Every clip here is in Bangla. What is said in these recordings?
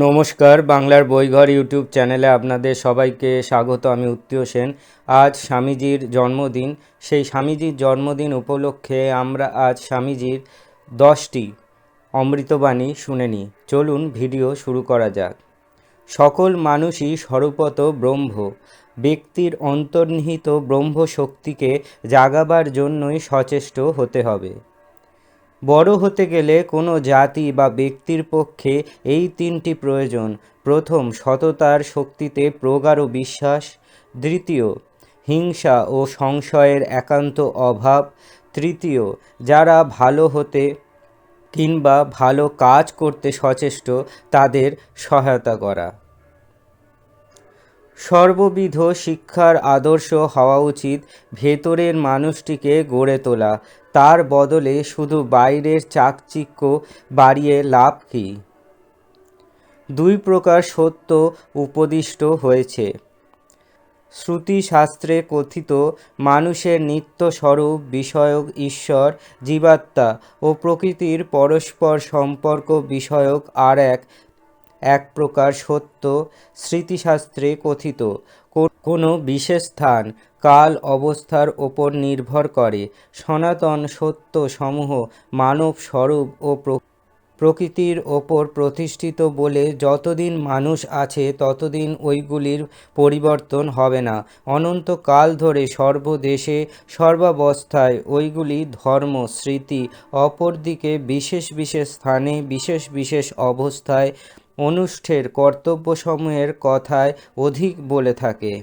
নমস্কার, বাংলার বইঘর ইউটিউব চ্যানেলে আপনাদের সবাইকে স্বাগত, আমি উত্তীয় সেন। আজ স্বামীজির জন্মদিন। সেই স্বামীজির জন্মদিন উপলক্ষে আমরা আজ স্বামীজির দশটি অমৃতবাণী শুনে নিই। চলুন ভিডিও শুরু করা যাক। সকল মানুষই স্বরূপত ব্রহ্ম। ব্যক্তির অন্তর্নিহিত ব্রহ্ম শক্তিকে জাগাবার জন্যই সচেষ্ট হতে হবে। বড় হতে গেলে কোনো জাতি বা ব্যক্তির পক্ষে এই তিনটি প্রয়োজন। প্রথম, সততার শক্তিতে প্রগাঢ় বিশ্বাস। দ্বিতীয়, হিংসা ও সংশয়ের একান্ত অভাব। তৃতীয়, যারা ভালো হতে কিংবা ভালো কাজ করতে সচেষ্ট, তাদের সহায়তা করা। সর্ববিধ শিক্ষার আদর্শ হওয়া উচিত ভেতরের মানুষটিকে গড়ে তোলা। তার বদলে শুধু বাইরের চাকচিক্য বাড়িয়ে লাভ কী? দুই প্রকার সত্য উপদিষ্ট হয়েছে। শ্রুতিশাস্ত্রে কথিত, মানুষের নিত্য স্বরূপ বিষয়ক ঈশ্বর, জীবাত্মা ও প্রকৃতির পরস্পর সম্পর্ক বিষয়ক আর এক এক প্রকার সত্য স্মৃতিশাস্ত্রে কথিত। কোনো বিশেষ স্থান, কাল, অবস্থার ওপর নির্ভর করে। সনাতন সত্য সমূহ মানব স্বরূপ ও প্রকৃতির ওপর প্রতিষ্ঠিত বলে যতদিন মানুষ আছে, ততদিন ওইগুলির পরিবর্তন হবে না। অনন্তকাল ধরে সর্বদেশে, সর্বাবস্থায় ওইগুলি ধর্ম, স্মৃতি অপরদিকে বিশেষ বিশেষ স্থানে, বিশেষ বিশেষ অবস্থায় অনুষ্ঠানের কর্তব্যসমূহের কথায় অধিক বলে থাকে।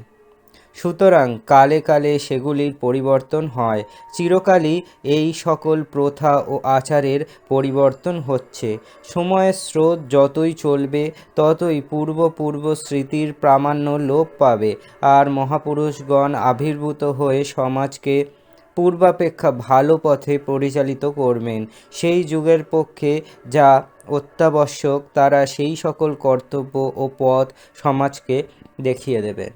সুতরাং কালে কালে সেগুলির পরিবর্তন হয়। চিরকালই এই সকল প্রথা ও আচারের পরিবর্তন হচ্ছে। সময়ের স্রোত যতই চলবে, ততই পূর্ব পূর্ব স্মৃতির প্রামাণ্য লোপ পাবে। আর মহাপুরুষগণ আবির্ভূত হয়ে সমাজকে পূর্বাপেক্ষা ভালো পথে পরিচালিত করবেন। সেই যুগের পক্ষে যা অত্যাবশ্যক, তারা সেই সকল কর্তব্য ও পথ সমাজকে দেখিয়ে দেবেন।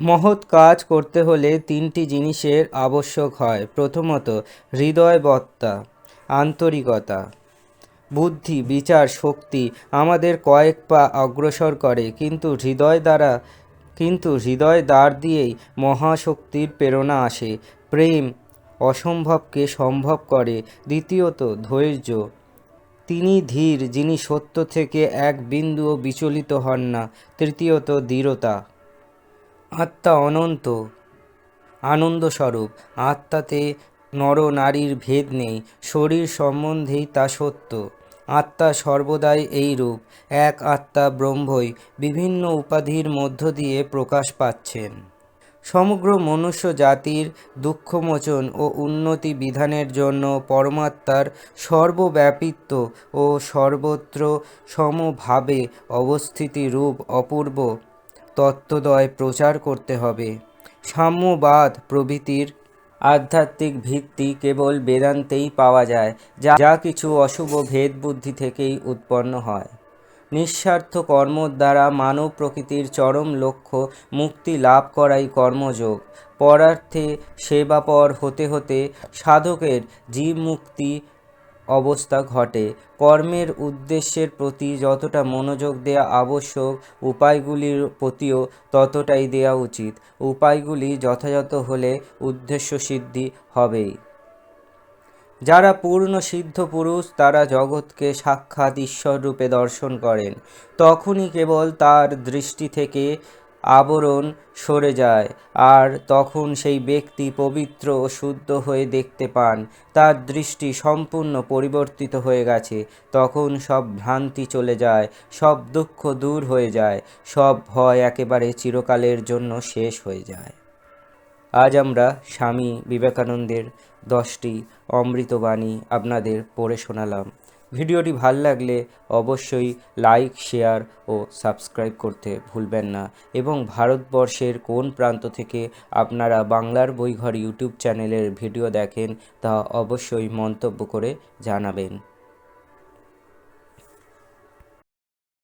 মহৎ কাজ করতে হলে তিনটি জিনিসের আবশ্যক হয়। প্রথমত, হৃদয়বত্তা, আন্তরিকতা। বুদ্ধি, বিচার, শক্তি আমাদের কয়েক পা অগ্রসর করে, কিন্তু হৃদয় দ্বারা, কিন্তু হৃদয় দ্বার দিয়েই মহাশক্তির প্রেরণা আসে। প্রেম অসম্ভবকে সম্ভব করে, দ্বিতীয়ত ধৈর্য। তিনি ধীর, যিনি সত্য থেকে এক বিন্দুও বিচলিত হন না, তৃতীয়ত দৃঢ়তা। আত্মা অনন্ত। আনন্দস্বরূপ, আত্মাতে নর নারীর ভেদ নেই, শরীর সম্বন্ধেই তা সত্য। আত্মা সর্বদাই এই রূপ, এক আত্মা ব্রহ্মই বিভিন্ন উপাধির মধ্য দিয়ে প্রকাশ পাচ্ছেন। সমগ্র মনুষ্য জাতির দুঃখমোচন ও উন্নতি বিধানের জন্য পরমাত্মার সর্বব্যাপিত্ব ও সর্বত্র সমভাবে অবস্থিতি রূপ অপূর্ব তত্ত্বদয় প্রচার করতে হবে। সাম্যবাদ প্রভৃতির আধ্যাত্মিক ভিত্তি কেবল বেদান্তেই পাওয়া যায়, যা কিছু অশুভ ভেদ বুদ্ধি থেকেই উৎপন্ন হয়। নিঃস্বার্থ কর্ম দ্বারা মানব প্রকৃতির চরম লক্ষ্য মুক্তি লাভ করাই কর্মযোগ। পরার্থে সেবাপর হতে হতে সাধকের জীব মুক্তি অবস্থা ঘটে। কর্মের উদ্দেশ্যের প্রতি যতটা মনোযোগ দেয়া আবশ্যক, উপায়গুলির প্রতিও ততটাই দেয়া উচিত। উপায়গুলি যথাযথ হলে উদ্দেশ্য সিদ্ধি হবেই। যারা পূর্ণ সিদ্ধ পুরুষ, তারা জগৎকে সাক্ষাৎ ঈশ্বররূপে দর্শন করেন। তখনই কেবল তার দৃষ্টি থেকে আবরণ সরে যায়, আর তখন সেই ব্যক্তি পবিত্র ও শুদ্ধ হয়ে দেখতে পান। তার দৃষ্টি সম্পূর্ণ পরিবর্তিত হয়ে গেছে। তখন সব ভ্রান্তি চলে যায়, সব দুঃখ দূর হয়ে যায়, সব ভয় একেবারে চিরকালের জন্য শেষ হয়ে যায়। আজ আমরা স্বামী বিবেকানন্দের দশটি অমৃতবাণী আপনাদের পড়ে শোনালাম। ভিডিওটি ভালো লাগলে অবশ্যই লাইক, শেয়ার ও সাবস্ক্রাইব করতে ভুলবেন না এবং ভারতবর্ষের কোন প্রান্ত থেকে আপনারা বাংলার বইঘর ইউটিউব চ্যানেলের ভিডিও দেখেন তা অবশ্যই মন্তব্য করে জানাবেন।